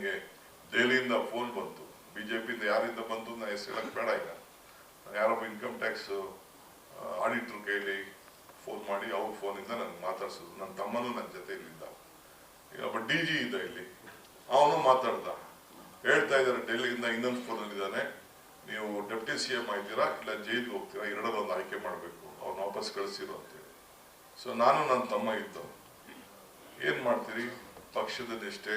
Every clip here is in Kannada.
ನನಗೆ ದೆಹಲಿಯಿಂದ ಫೋನ್ ಬಂತು. ಬಿ ಜೆ ಪಿಯಿಂದ ಯಾರಿಂದ ಬಂತು ನಾನು ಹೆಸರು ಹೇಳಕ್ಕೆ ಬೇಡ ಈಗ. ಯಾರೊಬ್ಬ ಇನ್ಕಮ್ ಟ್ಯಾಕ್ಸ್ ಆಡಿಟ್ರ್ ಕೈಲಿ ಫೋನ್ ಮಾಡಿ ಅವ್ರ ಫೋನಿಂದ ನನಗೆ ಮಾತಾಡ್ಸಿದ್ರು. ನನ್ನ ತಮ್ಮನೂ ನನ್ನ ಜೊತೆ ಇಲ್ಲಿದ್ದ. ಈಗ ಒಬ್ಬ ಡಿ ಜಿ ಇದ್ದ ಇಲ್ಲಿ. ಅವನು ಮಾತಾಡ್ದ. ಹೇಳ್ತಾ ಇದ್ದಾರೆ ಡೆಲ್ಲಿಯಿಂದ ಇನ್ನೊಂದು ಫೋನಲ್ಲಿದ್ದಾನೆ ನೀವು ಡೆಪ್ಟಿ ಸಿ ಎಂ ಆಯ್ತೀರಾ? ಇಲ್ಲ ಜೈಲಿಗೆ ಹೋಗ್ತೀರಾ? ಎರಡರೊಂದು ಆಯ್ಕೆ ಮಾಡಬೇಕು. ಅವ್ನು ವಾಪಸ್ ಕಳಿಸಿರು ಅಂತೇಳಿ ಸೊ ನಾನು ನನ್ನ ತಮ್ಮ ಇದ್ದು ಏನು ಮಾಡ್ತೀರಿ? ಪಕ್ಷದ ನಿಷ್ಠೆ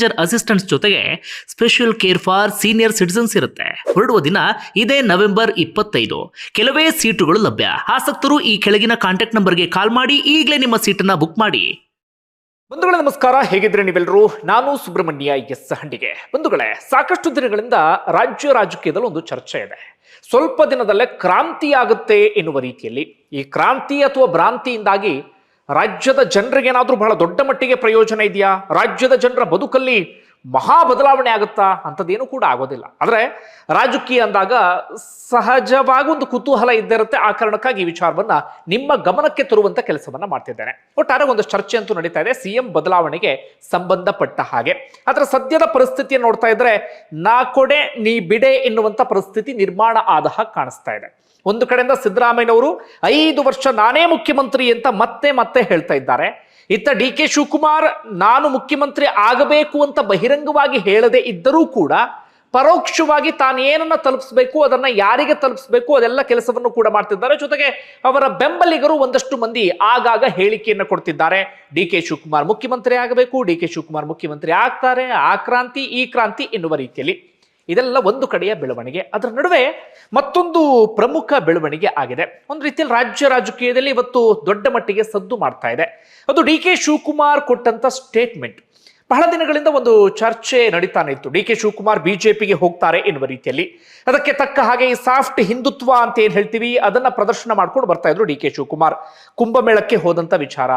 manager assistants ಜೊತೆಗೆ special care for senior citizens ಇರುತ್ತೆ. ಹೊರಡುವ ದಿನ ಇದೇ ನವೆಂಬರ್ ಇಪ್ಪತ್ತೈದು. ಕೆಲವೇ ಸೀಟುಗಳು ಲಭ್ಯ. ಆಸಕ್ತರು ಈ ಕೆಳಗಿನ ಕಾಂಟ್ಯಾಕ್ಟ್ ನಂಬರ್ಗೆ ಕಾಲ್ ಮಾಡಿ ಈಗಲೇ ನಿಮ್ಮ ಸೀಟನ್ನ ಬುಕ್ ಮಾಡಿ. ಬಂಧುಗಳೇ ನಮಸ್ಕಾರ. ಹೇಗಿದ್ರೆ ನೀವೆಲ್ಲರೂ? ನಾನು ಸುಬ್ರಹ್ಮಣ್ಯ ಎಸ್ ಹಂಡಿಗೆ. ಬಂಧುಗಳೇ, ಸಾಕಷ್ಟು ದಿನಗಳಿಂದ ರಾಜ್ಯ ರಾಜಕೀಯದಲ್ಲಿ ಒಂದು ಚರ್ಚೆ ಇದೆ. ಸ್ವಲ್ಪ ದಿನದಲ್ಲೇ ಕ್ರಾಂತಿ ಆಗುತ್ತೆ ಎನ್ನುವ ರೀತಿಯಲ್ಲಿ. ಈ ಕ್ರಾಂತಿ ಅಥವಾ ಭ್ರಾಂತಿಯಿಂದಾಗಿ ರಾಜ್ಯದ ಜನರಿಗೇನಾದರೂ ಬಹಳ ದೊಡ್ಡ ಮಟ್ಟಿಗೆ ಪ್ರಯೋಜನ ಇದೆಯಾ? ರಾಜ್ಯದ ಜನರ ಬದುಕಲ್ಲಿ ಮಹಾ ಬದಲಾವಣೆ ಆಗುತ್ತಾ? ಅಂಥದ್ದೇನು ಕೂಡ ಆಗೋದಿಲ್ಲ. ಆದರೆ ರಾಜಕೀಯ ಅಂದಾಗ ಸಹಜವಾಗಿ ಒಂದು ಕುತೂಹಲ ಇದ್ದೇ ಇರುತ್ತೆ. ಆ ಕಾರಣಕ್ಕಾಗಿ ಈ ವಿಚಾರವನ್ನು ನಿಮ್ಮ ಗಮನಕ್ಕೆ ತರುವಂಥ ಕೆಲಸವನ್ನು ಮಾಡ್ತಿದ್ದೇನೆ. ಒಟ್ಟಾರೆ ಒಂದು ಚರ್ಚೆ ಅಂತೂ ನಡೀತಾ ಇದೆ. ಸಿಎಂ ಬದಲಾವಣೆಗೆ ಸಂಬಂಧಪಟ್ಟ ಹಾಗೆ. ಆದರೆ ಸದ್ಯದ ಪರಿಸ್ಥಿತಿಯನ್ನು ನೋಡ್ತಾ ಇದ್ರೆ, ನಾ ಕೊಡೆ, ನೀ ಬಿಡೆ ಎನ್ನುವಂಥ ಪರಿಸ್ಥಿತಿ ನಿರ್ಮಾಣ ಆದ ಹಾಗೆ ಕಾಣಿಸ್ತಾ ಇದೆ. ಒಂದು ಕಡೆಯಿಂದ ಸಿದ್ದರಾಮಯ್ಯನವರು ಐದು ವರ್ಷ ನಾನೇ ಮುಖ್ಯಮಂತ್ರಿ ಅಂತ ಮತ್ತೆ ಮತ್ತೆ ಹೇಳ್ತಾ ಇದ್ದಾರೆ. ಇತ್ತ ಡಿ ಕೆ ಶಿವಕುಮಾರ್, ನಾನು ಮುಖ್ಯಮಂತ್ರಿ ಆಗಬೇಕು ಅಂತ ಬಹಿರಂಗವಾಗಿ ಹೇಳದೇ ಇದ್ದರೂ ಕೂಡ ಪರೋಕ್ಷವಾಗಿ ತಾನು ಏನನ್ನ ತಲುಪಿಸಬೇಕು, ಅದನ್ನ ಯಾರಿಗೆ ತಲುಪಿಸಬೇಕು, ಅದೆಲ್ಲ ಕೆಲಸವನ್ನು ಕೂಡ ಮಾಡ್ತಿದ್ದಾರೆ. ಜೊತೆಗೆ ಅವರ ಬೆಂಬಲಿಗರು ಒಂದಷ್ಟು ಮಂದಿ ಆಗಾಗ ಹೇಳಿಕೆಯನ್ನು ಕೊಡ್ತಿದ್ದಾರೆ. ಡಿ ಕೆ ಶಿವಕುಮಾರ್ ಮುಖ್ಯಮಂತ್ರಿ ಆಗಬೇಕು, ಡಿ ಕೆ ಶಿವಕುಮಾರ್ ಮುಖ್ಯಮಂತ್ರಿ ಆಗ್ತಾರೆ. ಆ ಕ್ರಾಂತಿ, ಈ ಕ್ರಾಂತಿ ಎನ್ನುವ ರೀತಿಯಲ್ಲಿ. ಇದೆಲ್ಲ ಒಂದು ಕಡೆಯ ಬೆಳವಣಿಗೆ. ಅದರ ನಡುವೆ ಮತ್ತೊಂದು ಪ್ರಮುಖ ಬೆಳವಣಿಗೆ ಆಗಿದೆ. ಒಂದು ರೀತಿಯಲ್ಲಿ ರಾಜ್ಯ ರಾಜಕೀಯದಲ್ಲಿ ಇವತ್ತು ದೊಡ್ಡ ಮಟ್ಟಿಗೆ ಸದ್ದು ಮಾಡ್ತಾ ಇದೆ. ಅದು ಡಿ ಕೆ ಶಿವಕುಮಾರ್ ಕೊಟ್ಟಂತ ಸ್ಟೇಟ್ಮೆಂಟ್ ಬಹಳ ದಿನಗಳಿಂದ ಒಂದು ಚರ್ಚೆ ನಡೀತಾನೆ ಇತ್ತು. ಡಿ ಕೆ ಶಿವಕುಮಾರ್ ಬಿಜೆಪಿಗೆ ಹೋಗ್ತಾರೆ ಎನ್ನುವ ರೀತಿಯಲ್ಲಿ. ಅದಕ್ಕೆ ತಕ್ಕ ಹಾಗೆ ಈ ಸಾಫ್ಟ್ ಹಿಂದುತ್ವ ಅಂತ ಏನ್ ಹೇಳ್ತೀವಿ, ಅದನ್ನ ಪ್ರದರ್ಶನ ಮಾಡ್ಕೊಂಡು ಬರ್ತಾ ಇದ್ರು ಡಿ ಕೆ ಶಿವಕುಮಾರ್. ಕುಂಭಮೇಳಕ್ಕೆ ಹೋದಂತ ವಿಚಾರ.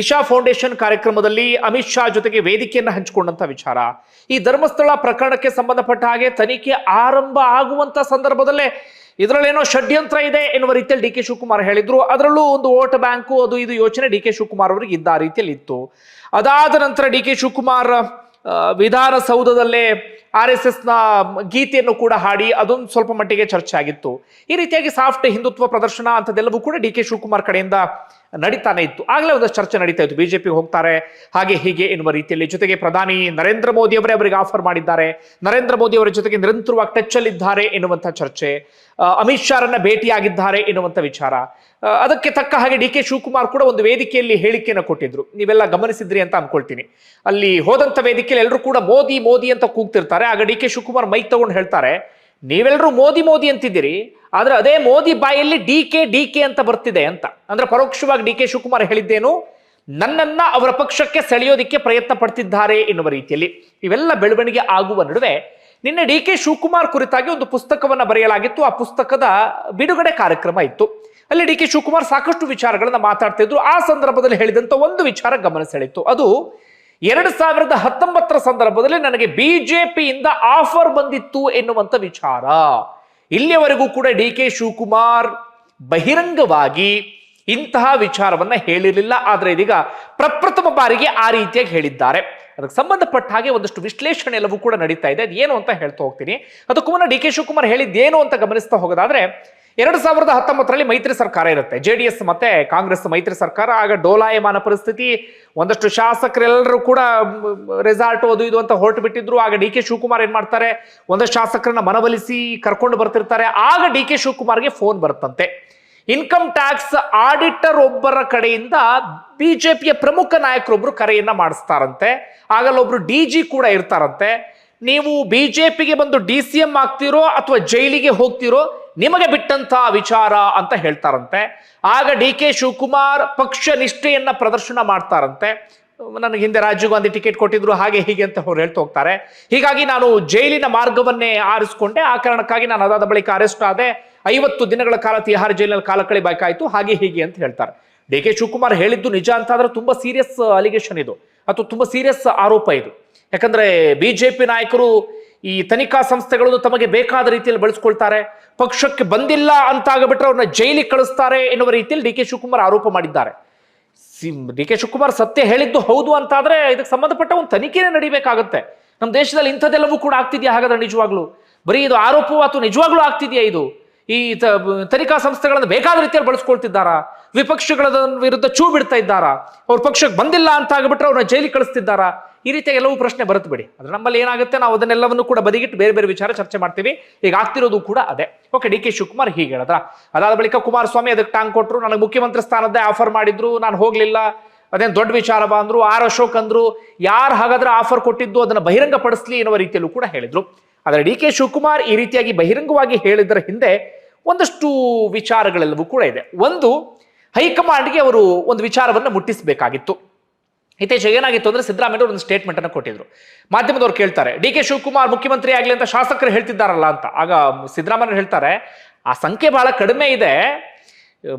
ಇಶಾ ಫೌಂಡೇಶನ್ ಕಾರ್ಯಕ್ರಮದಲ್ಲಿ ಅಮಿತ್ ಶಾ ಜೊತೆಗೆ ವೇದಿಕೆಯನ್ನ ಹಂಚಿಕೊಂಡಂತ ವಿಚಾರ. ಈ ಧರ್ಮಸ್ಥಳ ಪ್ರಕರಣಕ್ಕೆ ಸಂಬಂಧಪಟ್ಟ ಹಾಗೆ ತನಿಖೆ ಆರಂಭ ಆಗುವಂತ ಸಂದರ್ಭದಲ್ಲೇ ಇದರಲ್ಲೇನೋ ಷಡ್ಯಂತ್ರ ಇದೆ ಎನ್ನುವ ರೀತಿಯಲ್ಲಿ ಡಿ ಕೆ ಶಿವಕುಮಾರ್ ಹೇಳಿದ್ರು. ಅದರಲ್ಲೂ ಒಂದು ಓಟ್ ಬ್ಯಾಂಕು, ಅದು ಇದು ಯೋಚನೆ ಡಿ ಕೆ ಶಿವಕುಮಾರ್ ಅವರಿಗೆ ಇದ್ದ ರೀತಿಯಲ್ಲಿ ಇತ್ತು ಅದಾದ ನಂತರ ಡಿ ಕೆ ಶಿವಕುಮಾರ್ ವಿಧಾನಸೌಧದಲ್ಲೇ ಆರ್ ಎಸ್ ಎಸ್ನ ಗೀತೆಯನ್ನು ಕೂಡ ಹಾಡಿ ಅದೊಂದು ಸ್ವಲ್ಪ ಮಟ್ಟಿಗೆ ಚರ್ಚೆ ಆಗಿತ್ತು. ಈ ರೀತಿಯಾಗಿ ಸಾಫ್ಟ್ ಹಿಂದುತ್ವ ಪ್ರದರ್ಶನ ಅಂತದೆಲ್ಲವೂ ಕೂಡ ಡಿ ಕೆ ಶಿವಕುಮಾರ್ ಕಡೆಯಿಂದ ನಡೀತಾನೆ ಇತ್ತು. ಆಗಲೇ ಒಂದಷ್ಟು ಚರ್ಚೆ ನಡೀತಾ ಇತ್ತು. ಬಿಜೆಪಿ ಹೋಗ್ತಾರೆ. ಹಾಗೆ ಹೀಗೆ ಎನ್ನುವ ರೀತಿಯಲ್ಲಿ ಜೊತೆಗೆ ಪ್ರಧಾನಿ ನರೇಂದ್ರ ಮೋದಿ ಅವರೇ ಅವರಿಗೆ ಆಫರ್ ಮಾಡಿದ್ದಾರೆ. ನರೇಂದ್ರ ಮೋದಿ ಅವರ ಜೊತೆಗೆ ನಿರಂತರವಾಗಿ ಟಚ್ ಅಲ್ಲಿ ಇದ್ದಾರೆ ಎನ್ನುವಂತ ಚರ್ಚೆ. ಅಮಿತ್ ಶಾರನ್ನ ಭೇಟಿಯಾಗಿದ್ದಾರೆ ಎನ್ನುವಂಥ ವಿಚಾರ. ಅದಕ್ಕೆ ತಕ್ಕ ಹಾಗೆ ಡಿ ಕೆ ಶಿವಕುಮಾರ್ ಕೂಡ ಒಂದು ವೇದಿಕೆಯಲ್ಲಿ ಹೇಳಿಕೆಯನ್ನು ಕೊಟ್ಟಿದ್ರು. ನೀವೆಲ್ಲ ಗಮನಿಸಿದ್ರಿ ಅಂತ ಅನ್ಕೊಳ್ತೀನಿ. ಅಲ್ಲಿ ಹೋದಂತ ವೇದಿಕೆಯಲ್ಲಿ ಎಲ್ಲರೂ ಕೂಡ ಮೋದಿ ಮೋದಿ ಅಂತ ಕೂಗ್ತಿರ್ತಾರೆ. ಆಗ ಡಿ ಕೆ ಶಿವಕುಮಾರ್ ಮೈಕ್ ತಗೊಂಡು ಹೇಳ್ತಾರೆ ನೀವೆಲ್ಲರೂ ಮೋದಿ ಮೋದಿ ಅಂತಿದ್ದೀರಿ, ಆದ್ರೆ ಅದೇ ಮೋದಿ ಬಾಯಲ್ಲಿ ಡಿ ಕೆ ಡಿ ಕೆ ಅಂತ ಬರ್ತಿದೆ ಅಂತ. ಅಂದ್ರೆ ಪರೋಕ್ಷವಾಗಿ ಡಿ ಕೆ ಶಿವಕುಮಾರ್ ಹೇಳಿದ್ದೇನು, ನನ್ನನ್ನ ಅವರ ಪಕ್ಷಕ್ಕೆ ಸೆಳೆಯೋದಿಕ್ಕೆ ಪ್ರಯತ್ನ ಪಡ್ತಿದ್ದಾರೆ ಎನ್ನುವ ರೀತಿಯಲ್ಲಿ. ಇವೆಲ್ಲ ಬೆಳವಣಿಗೆ ಆಗುವ ನಡುವೆ ನಿನ್ನೆ ಡಿ ಕೆ ಶಿವಕುಮಾರ್ ಕುರಿತಾಗಿ ಒಂದು ಪುಸ್ತಕವನ್ನು ಬರೆಯಲಾಗಿತ್ತು. ಆ ಪುಸ್ತಕದ ಬಿಡುಗಡೆ ಕಾರ್ಯಕ್ರಮ ಇತ್ತು. ಅಲ್ಲಿ ಡಿ ಕೆ ಶಿವಕುಮಾರ್ ಸಾಕಷ್ಟು ವಿಚಾರಗಳನ್ನು ಮಾತಾಡ್ತಾ ಇದ್ರು ಆ ಸಂದರ್ಭದಲ್ಲಿ ಹೇಳಿದಂತ ಒಂದು ವಿಚಾರ ಗಮನ ಸೆಳೆಯಿತು. ಅದು ಎರಡು ಸಾವಿರದ ಹತ್ತೊಂಬತ್ತರ ಸಂದರ್ಭದಲ್ಲಿ ನನಗೆ ಬಿಜೆಪಿಯಿಂದ ಆಫರ್ ಬಂದಿತ್ತು ಎನ್ನುವಂಥ ವಿಚಾರ. ಇಲ್ಲಿಯವರೆಗೂ ಕೂಡ ಡಿ ಕೆ ಶಿವಕುಮಾರ್ ಬಹಿರಂಗವಾಗಿ ಇಂತಹ ವಿಚಾರವನ್ನ ಹೇಳಿರಲಿಲ್ಲ. ಆದರೆ ಇದೀಗ ಪ್ರಪ್ರಥಮ ಬಾರಿಗೆ ಆ ರೀತಿಯಾಗಿ ಹೇಳಿದ್ದಾರೆ. ಅದಕ್ಕೆ ಸಂಬಂಧಪಟ್ಟ ಹಾಗೆ ಒಂದಷ್ಟು ವಿಶ್ಲೇಷಣೆ ಎಲ್ಲವೂ ಕೂಡ ನಡೀತಾ ಇದೆ. ಅದು ಏನು ಅಂತ ಹೇಳ್ತಾ ಹೋಗ್ತೀನಿ. ಅದಕ್ಕೂ ಮುನ್ನ ಡಿ ಕೆ ಶಿವಕುಮಾರ್ ಹೇಳಿದ್ದೇನು ಅಂತ ಗಮನಿಸ್ತಾ ಹೋಗೋದಾದ್ರೆ ಎರಡು ಸಾವಿರದ ಹತ್ತೊಂಬತ್ತರಲ್ಲಿ ಮೈತ್ರಿ ಸರ್ಕಾರ ಇರುತ್ತೆ. ಜೆ ಡಿ ಎಸ್ ಮತ್ತೆ ಕಾಂಗ್ರೆಸ್ ಮೈತ್ರಿ ಸರ್ಕಾರ, ಆಗ ಡೋಲಾಯಮಾನ ಪರಿಸ್ಥಿತಿ, ಒಂದಷ್ಟು ಶಾಸಕರೆಲ್ಲರೂ ಕೂಡ ರೆಸಾರ್ಟ್ ಅದು ಇದು ಅಂತ ಹೊರಟು ಬಿಟ್ಟಿದ್ರು ಆಗ ಡಿ ಕೆ ಶಿವಕುಮಾರ್ ಏನ್ ಮಾಡ್ತಾರೆ? ಒಂದಷ್ಟು ಶಾಸಕರನ್ನ ಮನವೊಲಿಸಿ ಕರ್ಕೊಂಡು ಬರ್ತಿರ್ತಾರೆ. ಆಗ ಡಿ ಕೆ ಶಿವಕುಮಾರ್ಗೆ ಫೋನ್ ಬರುತ್ತಂತೆ. ಇನ್ಕಮ್ ಟ್ಯಾಕ್ಸ್ ಆಡಿಟರ್ ಒಬ್ಬರ ಕಡೆಯಿಂದ ಬಿಜೆಪಿಯ ಪ್ರಮುಖ ನಾಯಕರೊಬ್ರು ಕರೆಯನ್ನ ಮಾಡಿಸ್ತಾರಂತೆ. ಆಗಲ್ಲೊಬ್ರು ಡಿ ಜಿ ಕೂಡ ಇರ್ತಾರಂತೆ. ನೀವು ಬಿಜೆಪಿಗೆ ಬಂದು ಡಿ ಸಿ ಎಂ ಆಗ್ತಿರೋ ಅಥವಾ ಜೈಲಿಗೆ ಹೋಗ್ತಿರೋ ನಿಮಗೆ ಬಿಟ್ಟಂತ ವಿಚಾರ ಅಂತ ಹೇಳ್ತಾರಂತೆ. ಆಗ ಡಿ ಕೆ ಶಿವಕುಮಾರ್ ಪಕ್ಷ ನಿಷ್ಠೆಯನ್ನ ಪ್ರದರ್ಶನ ಮಾಡ್ತಾರಂತೆ. ನನಗೆ ಹಿಂದೆ ರಾಜೀವ್ ಗಾಂಧಿ ಟಿಕೆಟ್ ಕೊಟ್ಟಿದ್ರು, ಹಾಗೆ ಹೀಗೆ ಅಂತ ಅವ್ರು ಹೇಳ್ತಾ ಹೋಗ್ತಾರೆ. ಹೀಗಾಗಿ ನಾನು ಜೈಲಿನ ಮಾರ್ಗವನ್ನೇ ಆರಿಸ್ಕೊಂಡೆ. ಆ ಕಾರಣಕ್ಕಾಗಿ ನಾನು ಅದಾದ ಬಳಿಕ ಅರೆಸ್ಟ್ ಆದೆ. ಐವತ್ತು ದಿನಗಳ ಕಾಲ ತಿಹಾರ್ ಜೈಲಿನಲ್ಲಿ ಕಾಲ ಕಳಿಬೇಕಾಯ್ತು, ಹಾಗೆ ಹೀಗೆ ಅಂತ ಹೇಳ್ತಾರೆ. ಡಿ ಕೆ ಶಿವಕುಮಾರ್ ಹೇಳಿದ್ದು ನಿಜ ಅಂತ ಆದ್ರೆ ತುಂಬಾ ಸೀರಿಯಸ್ ಅಲಿಗೇಷನ್ ಇದು. ಅಥವಾ ತುಂಬಾ ಸೀರಿಯಸ್ ಆರೋಪ ಇದು. ಯಾಕಂದ್ರೆ ಬಿಜೆಪಿ ನಾಯಕರು ಈ ತನಿಖಾ ಸಂಸ್ಥೆಗಳನ್ನು ತಮಗೆ ಬೇಕಾದ ರೀತಿಯಲ್ಲಿ ಬಳಸ್ಕೊಳ್ತಾರೆ. ಪಕ್ಷಕ್ಕೆ ಬಂದಿಲ್ಲ ಅಂತ ಆಗಬಿಟ್ರೆ ಅವ್ರನ್ನ ಜೈಲಿಗೆ ಕಳಿಸ್ತಾರೆ ಎನ್ನುವ ರೀತಿಯಲ್ಲಿ ಡಿ ಕೆ ಶಿವಕುಮಾರ್ ಆರೋಪ ಮಾಡಿದ್ದಾರೆ. ಡಿ ಕೆ ಶಿವಕುಮಾರ್ ಸತ್ಯ ಹೇಳಿದ್ದು ಹೌದು ಅಂತಾದ್ರೆ ಇದಕ್ಕೆ ಸಂಬಂಧಪಟ್ಟ ಒಂದು ತನಿಖೆನೇ ನಡಿಬೇಕಾಗುತ್ತೆ. ನಮ್ಮ ದೇಶದಲ್ಲಿ ಇಂಥದ್ದೆಲ್ಲವೂ ಕೂಡ ಆಗ್ತಿದೆಯಾ ಹಾಗಾದ್ರೆ ನಿಜವಾಗ್ಲೂ? ಬರೀ ಇದು ಆರೋಪವೂ ಅಥವಾ ನಿಜವಾಗ್ಲೂ ಆಗ್ತಿದೆಯಾ ಇದು? ಈ ತನಿಖಾ ಸಂಸ್ಥೆಗಳನ್ನು ಬೇಕಾದ ರೀತಿಯಲ್ಲಿ ಬಳಸ್ಕೊಳ್ತಿದ್ದಾರಾ? ವಿಪಕ್ಷಗಳ ವಿರುದ್ಧ ಚೂ ಬಿಡ್ತಾ ಇದ್ದಾರಾ? ಅವ್ರ ಪಕ್ಷಕ್ಕೆ ಬಂದಿಲ್ಲ ಅಂತ ಆಗಿಬಿಟ್ರೆ ಅವ್ರನ್ನ ಜೈಲಿಗೆ ಕಳಿಸ್ತಿದ್ದಾರಾ? ಈ ರೀತಿಯ ಎಲ್ಲವೂ ಪ್ರಶ್ನೆ ಬರುತ್ತೆ ಬಿಡಿ. ಆದ್ರೆ ನಮ್ಮಲ್ಲಿ ಏನಾಗುತ್ತೆ? ನಾವು ಅದನ್ನೆಲ್ಲವನ್ನು ಕೂಡ ಬದಿಗಿಟ್ಟು ಬೇರೆ ಬೇರೆ ವಿಚಾರ ಚರ್ಚೆ ಮಾಡ್ತೀವಿ. ಈಗ ಆಗ್ತಿರೋದು ಕೂಡ ಅದೇ. ಓಕೆ ಡಿ ಕೆ ಶಿವಕುಮಾರ್ ಹೀಗೆ ಹೇಳಿದ್ರ? ಅದಾದ ಬಳಿಕ ಕುಮಾರಸ್ವಾಮಿ ಅದಕ್ಕೆ ಟಾಂಗ್ ಕೊಟ್ಟರು ನನಗೆ ಮುಖ್ಯಮಂತ್ರಿ ಸ್ಥಾನದ್ದೇ ಆಫರ್ ಮಾಡಿದ್ರು. ನಾನು ಹೋಗಲಿಲ್ಲ. ಅದೇನು ದೊಡ್ಡ ವಿಚಾರ ಅಂದ್ರು ಆರ್ ಅಶೋಕ್ ಅಂದ್ರು. ಯಾರು ಹಾಗಾದ್ರೆ ಆಫರ್ ಕೊಟ್ಟಿದ್ದು ಅದನ್ನ ಬಹಿರಂಗಪಡಿಸ್ಲಿ ಎನ್ನುವ ರೀತಿಯಲ್ಲೂ ಕೂಡ ಹೇಳಿದ್ರು. ಆದರೆ ಡಿ ಕೆ ಶಿವಕುಮಾರ್ ಈ ರೀತಿಯಾಗಿ ಬಹಿರಂಗವಾಗಿ ಹೇಳಿದರ ಹಿಂದೆ ಒಂದಷ್ಟು ವಿಚಾರಗಳೆಲ್ಲವೂ ಕೂಡ ಇದೆ. ಒಂದು, ಹೈಕಮಾಂಡ್ಗೆ ಅವರು ಒಂದು ವಿಚಾರವನ್ನು ಮುಟ್ಟಿಸಬೇಕಾಗಿತ್ತು. ಇತ್ತೀಚೆಗೆ ಏನಾಗಿತ್ತು ಅಂದ್ರೆ ಸಿದ್ದರಾಮಯ್ಯ ಒಂದು ಸ್ಟೇಟ್ಮೆಂಟ್ ಅನ್ನು ಕೊಟ್ಟಿದ್ರು. ಮಾಧ್ಯಮದವ್ರು ಕೇಳ್ತಾರೆ, ಡಿ ಕೆ ಶಿವಕುಮಾರ್ ಮುಖ್ಯಮಂತ್ರಿ ಆಗಲಿ ಅಂತ ಶಾಸಕರು ಹೇಳ್ತಿದ್ದಾರಲ್ಲ ಅಂತ. ಆಗ ಸಿದ್ದರಾಮಯ್ಯ ಹೇಳ್ತಾರೆ, ಆ ಸಂಖ್ಯೆ ಬಹಳ ಕಡಿಮೆ ಇದೆ.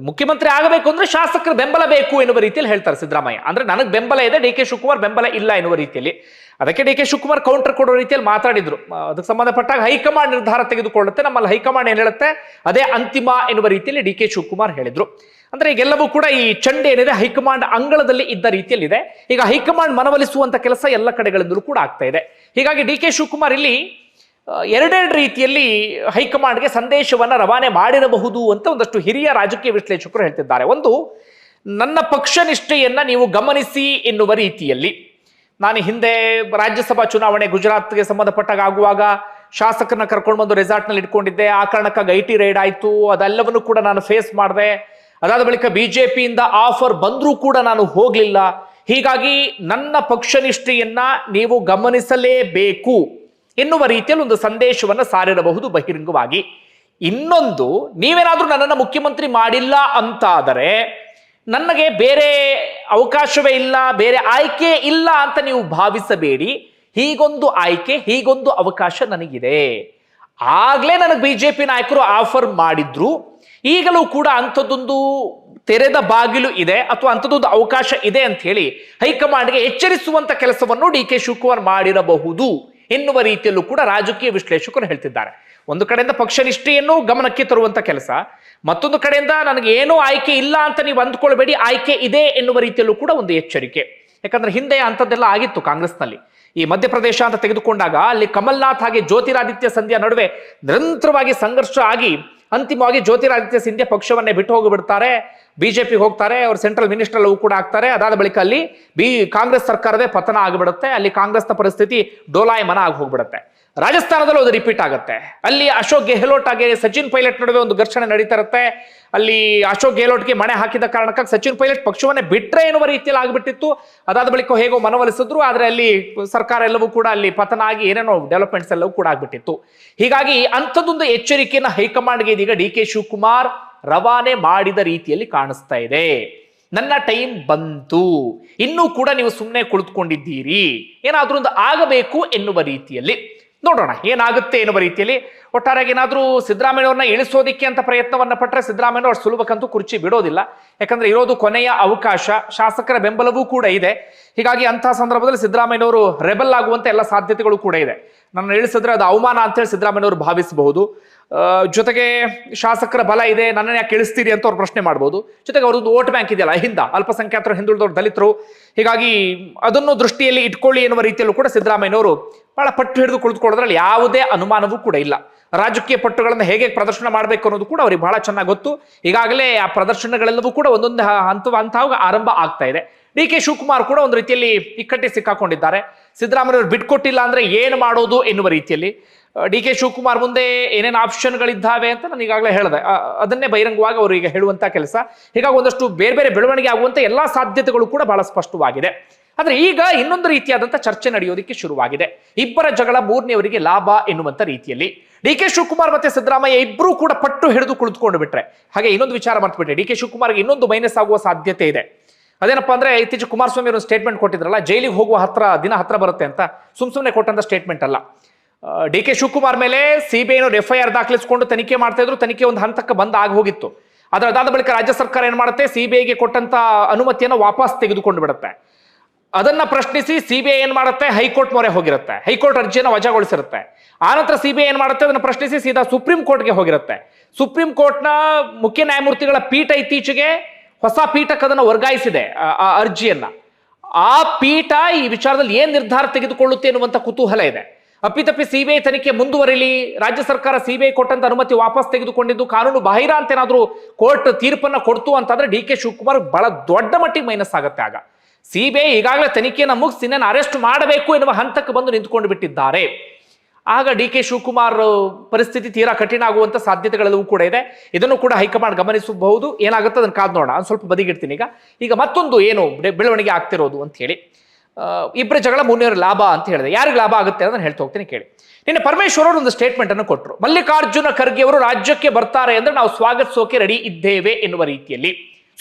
ಮುಖ್ಯಮಂತ್ರಿ ಆಗಬೇಕು ಅಂದ್ರೆ ಶಾಸಕರ ಬೆಂಬಲ ಬೇಕು ಎನ್ನುವ ರೀತಿಯಲ್ಲಿ ಹೇಳ್ತಾರೆ ಸಿದ್ದರಾಮಯ್ಯ. ಅಂದ್ರೆ ನನಗೆ ಬೆಂಬಲ ಇದೆ, ಡಿ ಕೆ ಶಿವಕುಮಾರ್ ಬೆಂಬಲ ಇಲ್ಲ ಎನ್ನುವ ರೀತಿಯಲ್ಲಿ. ಅದಕ್ಕೆ ಡಿ ಕೆ ಶಿವಕುಮಾರ್ ಕೌಂಟರ್ ಕೊಡೋ ರೀತಿಯಲ್ಲಿ ಮಾತಾಡಿದ್ರು. ಅದಕ್ಕೆ ಸಂಬಂಧಪಟ್ಟಾಗ ಹೈಕಮಾಂಡ್ ನಿರ್ಧಾರ ತೆಗೆದುಕೊಳ್ಳುತ್ತೆ. ನಮ್ಮಲ್ಲಿ ಹೈಕಮಾಂಡ್ ಏನ್ ಹೇಳುತ್ತೆ? ಅದೇ ಅಂತಿಮ ಎನ್ನುವ ರೀತಿಯಲ್ಲಿ ಡಿ ಕೆ ಶಿವಕುಮಾರ್ ಹೇಳಿದ್ರು. ಅಂದ್ರೆ ಈಗೆಲ್ಲವೂ ಕೂಡ ಈ ಚಂಡೆ ಏನಿದೆ, ಹೈಕಮಾಂಡ್ ಅಂಗಳದಲ್ಲಿ ಇದ್ದ ರೀತಿಯಲ್ಲಿದೆ. ಈಗ ಹೈಕಮಾಂಡ್ ಮನವೊಲಿಸುವಂತ ಕೆಲಸ ಎಲ್ಲ ಕಡೆಗಳಿಂದಲೂ ಕೂಡ ಆಗ್ತಾ ಇದೆ. ಹೀಗಾಗಿ ಡಿ ಕೆ ಶಿವಕುಮಾರ್ ಇಲ್ಲಿ ಎರಡೆರಡು ರೀತಿಯಲ್ಲಿ ಹೈಕಮಾಂಡ್ಗೆ ಸಂದೇಶವನ್ನು ರವಾನೆ ಮಾಡಿರಬಹುದು ಅಂತ ಒಂದಷ್ಟು ಹಿರಿಯ ರಾಜಕೀಯ ವಿಶ್ಲೇಷಕರು ಹೇಳ್ತಿದ್ದಾರೆ. ಒಂದು, ನನ್ನ ಪಕ್ಷ ನಿಷ್ಠೆಯನ್ನು ನೀವು ಗಮನಿಸಿ ಎನ್ನುವ ರೀತಿಯಲ್ಲಿ. ನಾನು ಹಿಂದೆ ರಾಜ್ಯಸಭಾ ಚುನಾವಣೆ ಗುಜರಾತ್ಗೆ ಸಂಬಂಧಪಟ್ಟಾಗ ಆಗುವಾಗ ಶಾಸಕರನ್ನ ಕರ್ಕೊಂಡು ಬಂದು ರೆಸಾರ್ಟ್ನಲ್ಲಿ ಇಟ್ಕೊಂಡಿದ್ದೆ. ಆ ಕಾರಣಕ್ಕಾಗಿ ಐ ಟಿ ರೈಡ್ ಆಯ್ತು. ಅದೆಲ್ಲವನ್ನು ಕೂಡ ನಾನು ಫೇಸ್ ಮಾಡಿದೆ. ಅದಾದ ಬಳಿಕ ಬಿಜೆಪಿಯಿಂದ ಆಫರ್ ಬಂದರೂ ಕೂಡ ನಾನು ಹೋಗಲಿಲ್ಲ. ಹೀಗಾಗಿ ನನ್ನ ಪಕ್ಷ ನಿಷ್ಠೆಯನ್ನ ನೀವು ಗಮನಿಸಲೇಬೇಕು. ಎನ್ನುವ ರೀತಿಯಲ್ಲಿ ಒಂದು ಸಂದೇಶವನ್ನು ಸಾರಿರಬಹುದು ಬಹಿರಂಗವಾಗಿ. ಇನ್ನೊಂದು, ನೀವೇನಾದರೂ ನನ್ನನ್ನು ಮುಖ್ಯಮಂತ್ರಿ ಮಾಡಿಲ್ಲ ಅಂತಾದರೆ, ನನಗೆ ಬೇರೆ ಅವಕಾಶವೇ ಇಲ್ಲ, ಬೇರೆ ಆಯ್ಕೆ ಇಲ್ಲ ಅಂತ ನೀವು ಭಾವಿಸಬೇಡಿ. ಹೀಗೊಂದು ಆಯ್ಕೆ, ಹೀಗೊಂದು ಅವಕಾಶ ನನಗಿದೆ. ಆಗಲೇ ನನಗೆ ಬಿ ಜೆ ಪಿ ನಾಯಕರು ಆಫರ್ ಮಾಡಿದ್ರು. ಈಗಲೂ ಕೂಡ ಅಂಥದ್ದೊಂದು ತೆರೆದ ಬಾಗಿಲು ಇದೆ, ಅಥವಾ ಅಂಥದ್ದೊಂದು ಅವಕಾಶ ಇದೆ ಅಂತ ಹೇಳಿ ಹೈಕಮಾಂಡ್ಗೆ ಎಚ್ಚರಿಸುವಂತ ಕೆಲಸವನ್ನು ಡಿ ಕೆ ಶಿವಕುಮಾರ್ ಮಾಡಿರಬಹುದು. ಎನ್ನುವ ರೀತಿಯಲ್ಲೂ ಕೂಡ ರಾಜಕೀಯ ವಿಶ್ಲೇಷಕರು ಹೇಳ್ತಿದ್ದಾರೆ. ಒಂದು ಕಡೆಯಿಂದ ಪಕ್ಷ ನಿಷ್ಠೆಯನ್ನು ಗಮನಕ್ಕೆ ತರುವಂತ ಕೆಲಸ, ಮತ್ತೊಂದು ಕಡೆಯಿಂದ ನನಗೆ ಏನೂ ಆಯ್ಕೆ ಇಲ್ಲ ಅಂತ ನೀವು ಅಂದ್ಕೊಳ್ಬೇಡಿ, ಆಯ್ಕೆ ಇದೆ ಎನ್ನುವ ರೀತಿಯಲ್ಲೂ ಕೂಡ ಒಂದು ಎಚ್ಚರಿಕೆ. ಯಾಕಂದ್ರೆ ಹಿಂದೆ ಅಂಥದ್ದೆಲ್ಲ ಆಗಿತ್ತು ಕಾಂಗ್ರೆಸ್ನಲ್ಲಿ. ಈ ಮಧ್ಯಪ್ರದೇಶ ಅಂತ ತೆಗೆದುಕೊಂಡಾಗ ಅಲ್ಲಿ ಕಮಲ್ನಾಥ್ ಹಾಗೆ ಜ್ಯೋತಿರಾದಿತ್ಯ ಸಂಧ್ಯಾ ನಡುವೆ ನಿರಂತರವಾಗಿ ಸಂಘರ್ಷ ಆಗಿ ಅಂತಿಮವಾಗಿ ಜ್ಯೋತಿರಾದಿತ್ಯ ಸಿಂಧ್ಯಾ ಪಕ್ಷವನ್ನೇ ಬಿಟ್ಟು ಹೋಗಿಬಿಡ್ತಾರೆ ಬಿಜೆಪಿ ಹೋಗ್ತಾರೆ, ಅವ್ರು ಸೆಂಟ್ರಲ್ ಮಿನಿಸ್ಟರ್ ಕೂಡ ಆಗ್ತಾರೆ. ಅದಾದ ಬಳಿಕ ಅಲ್ಲಿ ಬಿ ಕಾಂಗ್ರೆಸ್ ಸರ್ಕಾರವೇ ಪತನ ಆಗಿಬಿಡುತ್ತೆ. ಅಲ್ಲಿ ಕಾಂಗ್ರೆಸ್ನ ಪರಿಸ್ಥಿತಿ ಡೋಲಾಯಮನ ಆಗಿ ಹೋಗ್ಬಿಡುತ್ತೆ. ರಾಜಸ್ಥಾನದಲ್ಲೂ ಅದು ರಿಪೀಟ್ ಆಗುತ್ತೆ. ಅಲ್ಲಿ ಅಶೋಕ್ ಗೆಹ್ಲೋಟ್ ಹಾಗೆ ಸಚಿನ್ ಪೈಲಟ್ ನಡುವೆ ಒಂದು ಘರ್ಷಣೆ ನಡೀತಾ ಇರುತ್ತೆ. ಅಲ್ಲಿ ಅಶೋಕ್ ಗೆಹ್ಲೋಟ್ಗೆ ಮಣೆ ಹಾಕಿದ ಕಾರಣಕ್ಕಾಗಿ ಸಚಿನ್ ಪೈಲಟ್ ಪಕ್ಷವನ್ನೇ ಬಿಟ್ರೆ ಎನ್ನುವ ರೀತಿಯಲ್ಲಿ ಆಗಿಬಿಟ್ಟಿತ್ತು. ಅದಾದ ಬಳಿಕ ಹೇಗೋ ಮನವೊಲಿಸಿದ್ರು, ಆದರೆ ಅಲ್ಲಿ ಸರ್ಕಾರ ಎಲ್ಲವೂ ಕೂಡ ಅಲ್ಲಿ ಪತನ ಆಗಿ ಏನೇನೋ ಡೆವಲಪ್ಮೆಂಟ್ಸ್ ಎಲ್ಲವೂ ಕೂಡ ಆಗ್ಬಿಟ್ಟಿತ್ತು. ಹೀಗಾಗಿ ಅಂಥದ್ದೊಂದು ಎಚ್ಚರಿಕೆಯನ್ನು ಹೈಕಮಾಂಡ್ಗೆ ಇದೀಗ ಡಿ ಕೆ ಶಿವಕುಮಾರ್ ರವಾನೆ ಮಾಡಿದ ರೀತಿಯಲ್ಲಿ ಕಾಣಿಸ್ತಾ ಇದೆ. ನನ್ನ ಟೈಮ್ ಬಂತು. ಇನ್ನೂ ಕೂಡ ನೀವು ಸುಮ್ಮನೆ ಕುಳಿತುಕೊಂಡಿದ್ದೀರಿ. ಏನಾದ್ರೂ ಒಂದು ಆಗಬೇಕು ಎನ್ನುವ ರೀತಿಯಲ್ಲಿ. ನೋಡೋಣ, ಏನಾಗುತ್ತೆ ಎನ್ನುವ ರೀತಿಯಲ್ಲಿ ಒಟ್ಟಾರೆಯಾಗಿ ಏನಾದರೂ ಸಿದ್ದರಾಮಯ್ಯವ್ರನ್ನ ಇಳಿಸೋದಿಕ್ಕೆ ಅಂತ ಪ್ರಯತ್ನವನ್ನು ಪಟ್ಟರೆ ಸಿದ್ದರಾಮಯ್ಯ ಅವ್ರು ಸುಲಭಕ್ಕಂತೂ ಕುರ್ಚಿ ಬಿಡೋದಿಲ್ಲ. ಯಾಕಂದ್ರೆ ಇರೋದು ಕೊನೆಯ ಅವಕಾಶ, ಶಾಸಕರ ಬೆಂಬಲವೂ ಕೂಡ ಇದೆ. ಹೀಗಾಗಿ ಅಂತಹ ಸಂದರ್ಭದಲ್ಲಿ ಸಿದ್ದರಾಮಯ್ಯವರು ರೆಬಲ್ ಆಗುವಂತ ಎಲ್ಲ ಸಾಧ್ಯತೆಗಳು ಕೂಡ ಇದೆ. ನನ್ನ ಇಳಿಸಿದ್ರೆ ಅದು ಅವಮಾನ ಅಂತೇಳಿ ಸಿದ್ದರಾಮಯ್ಯನವರು ಭಾವಿಸಬಹುದು. ಜೊತೆಗೆ ಶಾಸಕರ ಬಲ ಇದೆ, ನನ್ನನ್ನು ಯಾಕೆ ಇಳಿಸ್ತೀರಿ ಅಂತ ಅವ್ರು ಪ್ರಶ್ನೆ ಮಾಡ್ಬೋದು. ಜೊತೆಗೆ ಅವ್ರದ್ದು ವೋಟ್ ಬ್ಯಾಂಕ್ ಇದೆಯಲ್ಲ ಹಿಂದ ಅಲ್ಪಸಂಖ್ಯಾತರು, ಹಿಂದುಳಿದವರು, ದಲಿತರು. ಹೀಗಾಗಿ ಅದನ್ನು ದೃಷ್ಟಿಯಲ್ಲಿ ಇಟ್ಕೊಳ್ಳಿ ಎನ್ನುವ ರೀತಿಯಲ್ಲೂ ಕೂಡ ಸಿದ್ದರಾಮಯ್ಯನವರು ಬಹಳ ಪಟ್ಟು ಹಿಡಿದು ಕುಳಿತುಕೊಳ್ಳೋದ್ರಲ್ಲಿ ಯಾವುದೇ ಅನುಮಾನವೂ ಕೂಡ ಇಲ್ಲ. ರಾಜಕೀಯ ಪಟ್ಟುಗಳನ್ನು ಹೇಗೆ ಪ್ರದರ್ಶನ ಮಾಡಬೇಕು ಅನ್ನೋದು ಕೂಡ ಅವ್ರಿಗೆ ಬಹಳ ಚೆನ್ನಾಗಿ ಗೊತ್ತು. ಈಗಾಗಲೇ ಆ ಪ್ರದರ್ಶನಗಳೆಲ್ಲವೂ ಕೂಡ ಒಂದೊಂದು ಹಂತ ಹಂತವಾಗ ಆರಂಭ ಆಗ್ತಾ ಇದೆ. ಡಿ ಕೆ ಶಿವಕುಮಾರ್ ಕೂಡ ಒಂದು ರೀತಿಯಲ್ಲಿ ಇಕ್ಕಟ್ಟಿ ಸಿಕ್ಕಾಕೊಂಡಿದ್ದಾರೆ. ಸಿದ್ದರಾಮಯ್ಯವರು ಬಿಟ್ಕೊಟ್ಟಿಲ್ಲ ಅಂದ್ರೆ ಏನು ಮಾಡೋದು ಎನ್ನುವ ರೀತಿಯಲ್ಲಿ ಡಿ ಕೆ ಶಿವಕುಮಾರ್ ಮುಂದೆ ಏನೇನು ಆಪ್ಷನ್ಗಳಿದ್ದಾವೆ ಅಂತ ನಾನು ಈಗಾಗಲೇ ಹೇಳಿದೆ. ಅದನ್ನೇ ಬಹಿರಂಗವಾಗಿ ಅವರು ಈಗ ಹೇಳುವಂತ ಕೆಲಸ. ಹೀಗಾಗಿ ಒಂದಷ್ಟು ಬೇರೆ ಬೇರೆ ಬೆಳವಣಿಗೆ ಆಗುವಂತ ಎಲ್ಲಾ ಸಾಧ್ಯತೆಗಳು ಕೂಡ ಬಹಳ ಸ್ಪಷ್ಟವಾಗಿದೆ. ಆದರೆ ಈಗ ಇನ್ನೊಂದು ರೀತಿಯಾದಂಥ ಚರ್ಚೆ ನಡೆಯೋದಕ್ಕೆ ಶುರುವಾಗಿದೆ. ಇಬ್ಬರ ಜಗಳ ಮೂರನೆಯವರಿಗೆ ಲಾಭ ಎನ್ನುವಂಥ ರೀತಿಯಲ್ಲಿ. ಡಿ ಕೆ ಶಿವಕುಮಾರ್ ಮತ್ತೆ ಸಿದ್ದರಾಮಯ್ಯ ಇಬ್ಬರೂ ಕೂಡ ಪಟ್ಟು ಹಿಡಿದು ಕುಳಿತುಕೊಂಡು ಬಿಟ್ರೆ. ಹಾಗೆ ಇನ್ನೊಂದು ವಿಚಾರ ಮಾಡ್ಬಿಟ್ರೆ ಡಿ ಕೆ ಶಿವಕುಮಾರ್ಗೆ ಇನ್ನೊಂದು ಮೈನಸ್ ಆಗುವ ಸಾಧ್ಯತೆ ಇದೆ. ಅದೇನಪ್ಪ ಅಂದ್ರೆ ಇತ್ತೀಚೆಗೆ ಕುಮಾರಸ್ವಾಮಿ ಅವರು ಸ್ಟೇಟ್ಮೆಂಟ್ ಕೊಟ್ಟಿದ್ರಲ್ಲ, ಜೈಲಿಗೆ ಹೋಗುವ ಹತ್ರ, ದಿನ ಹತ್ರ ಬರುತ್ತೆ ಅಂತ. ಸುಮ್ ಸುಮ್ಮನೆ ಕೊಟ್ಟಂತ ಸ್ಟೇಟ್ಮೆಂಟ್ ಅಲ್ಲ. ಡಿ ಕೆ ಶಿವಕುಮಾರ್ ಮೇಲೆ ಸಿಬಿಐನವರು ಎಫ್ ಐ ಆರ್ ದಾಖಲಿಸಿಕೊಂಡು ತನಿಖೆ ಮಾಡ್ತಾ ಇದ್ರು, ತನಿಖೆ ಒಂದು ಹಂತಕ್ಕೆ ಬಂದ್ ಆಗಿ ಹೋಗಿತ್ತು. ಅದರ ಅದಾದ ಬಳಿಕ ರಾಜ್ಯ ಸರ್ಕಾರ ಏನ್ ಮಾಡುತ್ತೆ, ಸಿಬಿಐಗೆ ಕೊಟ್ಟಂತ ಅನುಮತಿಯನ್ನು ವಾಪಸ್ ತೆಗೆದುಕೊಂಡು ಬಿಡುತ್ತೆ. ಅದನ್ನ ಪ್ರಶ್ನಿಸಿ ಸಿಬಿಐ ಏನ್ ಮಾಡುತ್ತೆ, ಹೈಕೋರ್ಟ್ ಮೊರೆ ಹೋಗಿರುತ್ತೆ. ಹೈಕೋರ್ಟ್ ಅರ್ಜಿಯನ್ನು ವಜಾಗೊಳಿಸಿರುತ್ತೆ. ಆನಂತರ ಸಿಬಿಐ ಏನ್ ಮಾಡುತ್ತೆ, ಅದನ್ನು ಪ್ರಶ್ನಿಸಿ ಸೀದಾ ಸುಪ್ರೀಂ ಕೋರ್ಟ್ಗೆ ಹೋಗಿರುತ್ತೆ. ಸುಪ್ರೀಂ ಕೋರ್ಟ್ನ ಮುಖ್ಯ ನ್ಯಾಯಮೂರ್ತಿಗಳ ಪೀಠ ಇತ್ತೀಚೆಗೆ ಹೊಸ ಪೀಠಕ್ಕೆ ಅದನ್ನು ವರ್ಗಾಯಿಸಿದೆ, ಆ- ಅರ್ಜಿಯನ್ನ. ಆ ಪೀಠ ಈ ವಿಚಾರದಲ್ಲಿ ಏನ್ ನಿರ್ಧಾರ ತೆಗೆದುಕೊಳ್ಳುತ್ತೆ ಎನ್ನುವಂತ ಕುತೂಹಲ ಇದೆ. ಅಪ್ಪಿತಪ್ಪಿ ಸಿಬಿಐ ತನಿಖೆ ಮುಂದುವರಿಲಿ, ರಾಜ್ಯ ಸರ್ಕಾರ ಸಿಬಿಐ ಕೊಟ್ಟಂತ ಅನುಮತಿ ವಾಪಸ್ ತೆಗೆದುಕೊಂಡಿದ್ದು, ಕಾನೂನು ಬಾಹಿರ ಅಂತ ಏನಾದರೂ ಕೋರ್ಟ್ ತೀರ್ಪನ್ನ ಕೊಡ್ತು ಅಂತಂದ್ರೆ ಡಿ ಕೆ ಶಿವಕುಮಾರ್ ಬಹಳ ದೊಡ್ಡ ಮಟ್ಟಿಗೆ ಮೈನಸ್ ಆಗುತ್ತೆ ಆಗ. ಸಿಬಿಐ ಈಗಾಗಲೇ ತನಿಖೆಯನ್ನು ಮುಗಿಸಿ ಅರೆಸ್ಟ್ ಮಾಡಬೇಕು ಎನ್ನುವ ಹಂತಕ್ಕೆ ಬಂದು ನಿಂತ್ಕೊಂಡು ಬಿಟ್ಟಿದ್ದಾರೆ. ಆಗ ಡಿ ಕೆ ಶಿವಕುಮಾರ್ ಪರಿಸ್ಥಿತಿ ತೀರಾ ಕಠಿಣ ಆಗುವಂತ ಸಾಧ್ಯತೆಗಳೆಲ್ಲವೂ ಕೂಡ ಇದೆ. ಇದನ್ನು ಕೂಡ ಹೈಕಮಾಂಡ್ ಗಮನಿಸಬಹುದು. ಏನಾಗುತ್ತೆ ಅದನ್ನು ಕಾದ್ ನೋಡೋಣ. ಸ್ವಲ್ಪ ಬದಿಗಿಡ್ತೀನಿ ಈಗ. ಈಗ ಮತ್ತೊಂದು ಏನು ಬೆಳವಣಿಗೆ ಆಗ್ತಿರೋದು ಅಂತ ಹೇಳಿ. ಇಬ್ಬರ ಜಗಳ ಮುನ್ನೂರು ಲಾಭ ಅಂತ ಹೇಳಿದೆ. ಯಾರಿಗೆ ಲಾಭ ಆಗುತ್ತೆ ಅಂತ ಹೇಳ್ತಾ ಹೋಗ್ತೀನಿ ಕೇಳಿ. ನಿನ್ನೆ ಪರಮೇಶ್ವರ್ ಒಂದು ಸ್ಟೇಟ್ಮೆಂಟ್ ಅನ್ನು ಕೊಟ್ಟರು ಮಲ್ಲಿಕಾರ್ಜುನ ಖರ್ಗೆ ಅವರು ರಾಜ್ಯಕ್ಕೆ ಬರ್ತಾರೆ ಅಂದ್ರೆ ನಾವು ಸ್ವಾಗತಿಸೋಕೆ ರೆಡಿ ಇದ್ದೇವೆ ಎನ್ನುವ ರೀತಿಯಲ್ಲಿ.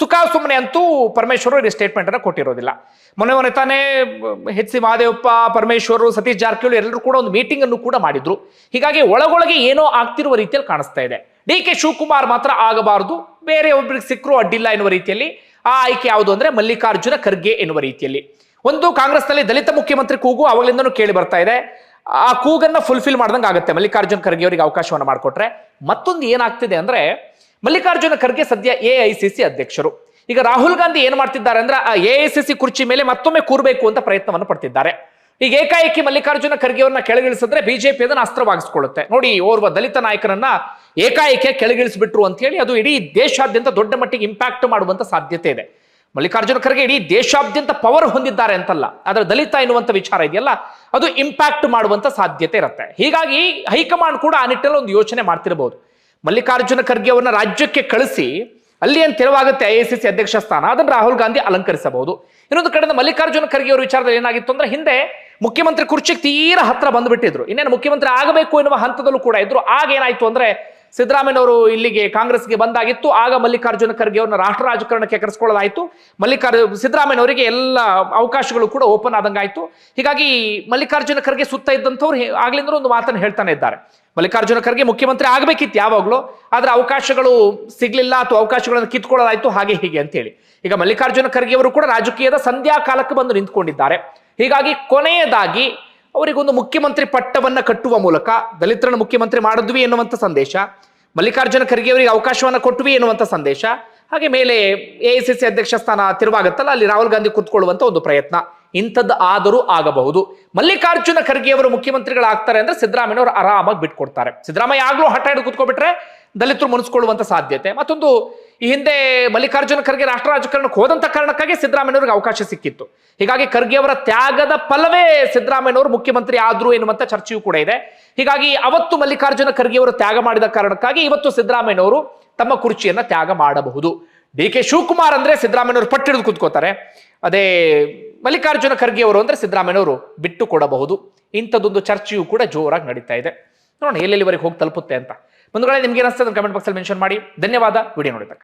ಸುಖ ಸುಮ್ಮನೆ ಅಂತೂ ಪರಮೇಶ್ವರರು ಇಲ್ಲಿ ಸ್ಟೇಟ್ಮೆಂಟ್ ಅನ್ನು ಕೊಟ್ಟಿರೋದಿಲ್ಲ. ಮೊನ್ನೆ ಮೊನ್ನೆ ತಾನೇ ಹೆಚ್ ಸಿ ಮಹಾದೇವಪ್ಪ ಪರಮೇಶ್ವರ್, ಸತೀಶ್ ಜಾರಕಿಹೊಳಿ ಎಲ್ಲರೂ ಕೂಡ ಒಂದು ಮೀಟಿಂಗ್ ಅನ್ನು ಕೂಡ ಮಾಡಿದ್ರು. ಹೀಗಾಗಿ ಒಳಗೊಳಗೆ ಏನೋ ಆಗ್ತಿರುವ ರೀತಿಯಲ್ಲಿ ಕಾಣಿಸ್ತಾ ಇದೆ. ಡಿ ಕೆ ಶಿವಕುಮಾರ್ ಮಾತ್ರ ಆಗಬಾರದು, ಬೇರೆ ಒಬ್ಬರಿಗೆ ಸಿಕ್ಕರು ಅಡ್ಡಿಲ್ಲ ಎನ್ನುವ ರೀತಿಯಲ್ಲಿ, ಆ ಆಯ್ಕೆ ಯಾವುದು ಅಂದ್ರೆ ಮಲ್ಲಿಕಾರ್ಜುನ ಖರ್ಗೆ ಎನ್ನುವ ರೀತಿಯಲ್ಲಿ. ಒಂದು ಕಾಂಗ್ರೆಸ್ನಲ್ಲಿ ದಲಿತ ಮುಖ್ಯಮಂತ್ರಿ ಕೂಗು ಅವಾಗಲಿಂದನೂ ಕೇಳಿ ಬರ್ತಾ ಇದೆ. ಆ ಕೂಗನ್ನ ಫುಲ್ಫಿಲ್ ಮಾಡ್ದಂಗೆ ಆಗುತ್ತೆ ಮಲ್ಲಿಕಾರ್ಜುನ್ ಖರ್ಗೆ ಅವರಿಗೆ ಅವಕಾಶವನ್ನು ಮಾಡಿಕೊಟ್ರೆ. ಮತ್ತೊಂದು ಏನಾಗ್ತಿದೆ ಅಂದ್ರೆ ಮಲ್ಲಿಕಾರ್ಜುನ ಖರ್ಗೆ ಸದ್ಯ ಎ ಅಧ್ಯಕ್ಷರು. ಈಗ ರಾಹುಲ್ ಗಾಂಧಿ ಏನ್ ಮಾಡ್ತಿದ್ದಾರೆ ಅಂದ್ರೆ ಆ ಎ ಕುರ್ಚಿ ಮೇಲೆ ಮತ್ತೊಮ್ಮೆ ಕೂರಬೇಕು ಅಂತ ಪ್ರಯತ್ನವನ್ನು ಪಡ್ತಿದ್ದಾರೆ. ಈಗ ಏಕಾಏಕಿ ಮಲ್ಲಿಕಾರ್ಜುನ ಖರ್ಗೆ ಅವರನ್ನ ಕೆಳಗಿಳಿಸಿದ್ರೆ ಬಿಜೆಪಿ ಅದನ್ನ ಅಸ್ತ್ರವಾಗಿಸ್ಕೊಳ್ಳುತ್ತೆ. ನೋಡಿ, ಓರ್ವ ದಲಿತ ನಾಯಕನನ್ನ ಏಕಾಏಕಿ ಕೆಳಗಿಳಿಸ್ಬಿಟ್ರು ಅಂತ ಹೇಳಿ ಅದು ಇಡೀ ದೇಶಾದ್ಯಂತ ದೊಡ್ಡ ಮಟ್ಟಿಗೆ ಇಂಪ್ಯಾಕ್ಟ್ ಮಾಡುವಂತ ಸಾಧ್ಯತೆ ಇದೆ. ಮಲ್ಲಿಕಾರ್ಜುನ ಖರ್ಗೆ ಇಡೀ ದೇಶಾದ್ಯಂತ ಪವರ್ ಹೊಂದಿದ್ದಾರೆ ಅಂತಲ್ಲ, ಅದರ ದಲಿತ ಎನ್ನುವಂಥ ವಿಚಾರ ಇದೆಯಲ್ಲ, ಅದು ಇಂಪ್ಯಾಕ್ಟ್ ಮಾಡುವಂತ ಸಾಧ್ಯತೆ ಇರುತ್ತೆ. ಹೀಗಾಗಿ ಹೈಕಮಾಂಡ್ ಕೂಡ ಆ ನಿಟ್ಟಿನಲ್ಲಿ ಒಂದು ಯೋಚನೆ ಮಾಡ್ತಿರಬಹುದು ಮಲ್ಲಿಕಾರ್ಜುನ ಖರ್ಗೆ ಅವರನ್ನ ರಾಜ್ಯಕ್ಕೆ ಕಳಿಸಿ, ಅಲ್ಲಿ ಏನು ತೆರವಾಗುತ್ತೆ ಐ ಸಿ ಸಿ ಅಧ್ಯಕ್ಷ ಸ್ಥಾನ, ಅದನ್ನು ರಾಹುಲ್ ಗಾಂಧಿ ಅಲಂಕರಿಸಬಹುದು. ಇನ್ನೊಂದು ಕಡೆಯಿಂದ ಮಲ್ಲಿಕಾರ್ಜುನ ಖರ್ಗೆ ಅವರ ವಿಚಾರದಲ್ಲಿ ಏನಾಗಿತ್ತು ಅಂದ್ರೆ ಹಿಂದೆ ಮುಖ್ಯಮಂತ್ರಿ ಕುರ್ಚಿಗೆ ತೀರಾ ಹತ್ರ ಬಂದ್ಬಿಟ್ಟಿದ್ರು. ಇನ್ನೇನು ಮುಖ್ಯಮಂತ್ರಿ ಆಗಬೇಕು ಎನ್ನುವ ಹಂತದಲ್ಲೂ ಕೂಡ ಇದ್ರು. ಆಗ ಏನಾಯ್ತು ಅಂದ್ರೆ ಸಿದ್ದರಾಮಯ್ಯನವರು ಇಲ್ಲಿಗೆ ಕಾಂಗ್ರೆಸ್ಗೆ ಬಂದಾಗಿತ್ತು. ಆಗ ಮಲ್ಲಿಕಾರ್ಜುನ ಖರ್ಗೆ ಅವ್ರನ್ನ ರಾಷ್ಟ್ರ ರಾಜಕಾರಣಕ್ಕೆ ಕರೆಸ್ಕೊಳ್ಳೋದಾಯ್ತು ಮಲ್ಲಿಕಾರ್ಜುನ ಸಿದ್ದರಾಮಯ್ಯನವರಿಗೆ ಎಲ್ಲ ಅವಕಾಶಗಳು ಕೂಡ ಓಪನ್ ಆದಂಗಾಯಿತು. ಹೀಗಾಗಿ ಮಲ್ಲಿಕಾರ್ಜುನ ಖರ್ಗೆ ಸುತ್ತ ಇದ್ದಂಥವ್ರು ಆಗ್ಲಿಂದ ಒಂದು ಮಾತನ್ನು ಹೇಳ್ತಾನೆ ಇದ್ದಾರೆ. ಮಲ್ಲಿಕಾರ್ಜುನ ಖರ್ಗೆ ಮುಖ್ಯಮಂತ್ರಿ ಆಗಬೇಕಿತ್ತು ಯಾವಾಗಲೂ, ಆದರೆ ಅವಕಾಶಗಳು ಸಿಗ್ಲಿಲ್ಲ ಅಥವಾ ಅವಕಾಶಗಳನ್ನು ಕಿತ್ಕೊಳ್ಳೋದಾಯ್ತು ಹಾಗೆ ಹೀಗೆ ಅಂತೇಳಿ. ಈಗ ಮಲ್ಲಿಕಾರ್ಜುನ ಖರ್ಗೆ ಅವರು ಕೂಡ ರಾಜಕೀಯದ ಸಂಧ್ಯಾ ಕಾಲಕ್ಕೆ ಬಂದು ನಿಂತ್ಕೊಂಡಿದ್ದಾರೆ. ಹೀಗಾಗಿ ಕೊನೆಯದಾಗಿ ಅವರಿಗೊಂದು ಮುಖ್ಯಮಂತ್ರಿ ಪಟ್ಟವನ್ನ ಕಟ್ಟುವ ಮೂಲಕ ದಲಿತರನ್ನು ಮುಖ್ಯಮಂತ್ರಿ ಮಾಡಿದ್ವಿ ಎನ್ನುವಂಥ ಸಂದೇಶ, ಮಲ್ಲಿಕಾರ್ಜುನ ಖರ್ಗೆ ಅವರಿಗೆ ಅವಕಾಶವನ್ನು ಕೊಟ್ವಿ ಎನ್ನುವಂಥ ಸಂದೇಶ, ಹಾಗೆ ಮೇಲೆ ಎ ಐ ಸಿ ಸಿ ಅಧ್ಯಕ್ಷ ಸ್ಥಾನ ತಿರುವಾಗುತ್ತಲ್ಲ, ಅಲ್ಲಿ ರಾಹುಲ್ ಗಾಂಧಿ ಕೂತ್ಕೊಳ್ಳುವಂತ ಒಂದು ಪ್ರಯತ್ನ. ಇಂಥದ್ದು ಆದರೂ ಆಗಬಹುದು. ಮಲ್ಲಿಕಾರ್ಜುನ ಖರ್ಗೆ ಅವರು ಮುಖ್ಯಮಂತ್ರಿಗಳಾಗ್ತಾರೆ ಅಂದ್ರೆ ಸಿದ್ದರಾಮಯ್ಯ ಅವರು ಆರಾಮಾಗಿ ಬಿಟ್ಕೊಡ್ತಾರೆ. ಸಿದ್ದರಾಮಯ್ಯ ಆಗ್ಲೂ ಹಠ ಹಿಡಿದು ಕೂತ್ಕೊಬಿಟ್ರೆ ದಲಿತರು ಮುನಿಸ್ಕೊಳ್ಳುವಂತ ಸಾಧ್ಯತೆ. ಮತ್ತೊಂದು ಈ ಹಿಂದೆ ಮಲ್ಲಿಕಾರ್ಜುನ ಖರ್ಗೆ ರಾಷ್ಟ್ರ ರಾಜಕಾರಣಕ್ಕೆ ಹೋದಂತ ಕಾರಣಕ್ಕಾಗಿ ಸಿದ್ದರಾಮಯ್ಯವ್ರಿಗೆ ಅವಕಾಶ ಸಿಕ್ಕಿತ್ತು. ಹೀಗಾಗಿ ಖರ್ಗೆ ಅವರ ತ್ಯಾಗದ ಫಲವೇ ಸಿದ್ದರಾಮಯ್ಯನವರು ಮುಖ್ಯಮಂತ್ರಿ ಆದ್ರು ಎನ್ನುವಂತ ಚರ್ಚೆಯೂ ಕೂಡ ಇದೆ. ಹೀಗಾಗಿ ಅವತ್ತು ಮಲ್ಲಿಕಾರ್ಜುನ ಖರ್ಗೆ ಅವರು ತ್ಯಾಗ ಮಾಡಿದ ಕಾರಣಕ್ಕಾಗಿ ಇವತ್ತು ಸಿದ್ದರಾಮಯ್ಯನವರು ತಮ್ಮ ಕುರ್ಚಿಯನ್ನ ತ್ಯಾಗ ಮಾಡಬಹುದು. ಡಿ ಕೆ ಶಿವಕುಮಾರ್ ಅಂದ್ರೆ ಸಿದ್ದರಾಮಯ್ಯವರು ಪಟ್ಟಿಡಿದು ಕೂತ್ಕೋತಾರೆ. ಅದೇ ಮಲ್ಲಿಕಾರ್ಜುನ ಖರ್ಗೆ ಅವರು ಅಂದ್ರೆ ಸಿದ್ದರಾಮಯ್ಯನವರು ಬಿಟ್ಟು ಕೊಡಬಹುದು. ಇಂಥದ್ದೊಂದು ಚರ್ಚೆಯೂ ಕೂಡ ಜೋರಾಗಿ ನಡೀತಾ ಇದೆ. ನೋಡೋಣ ಎಲ್ಲೆಲ್ಲಿವರೆಗೆ ಹೋಗಿ ತಲುಪುತ್ತೆ ಅಂತ. ಮುಂದುಗಡೆ ನಿಮ್ಗೆ ಏನಿಸ್ತದೆ ಕಮೆಂಟ್ ಬಾಕ್ಸಲ್ಲಿ ಮೆನ್ಷನ್ ಮಾಡಿ. ಧನ್ಯವಾದ. ವಿಡಿಯೋ ನೋಡಿದ್ದಕ್ಕೆ.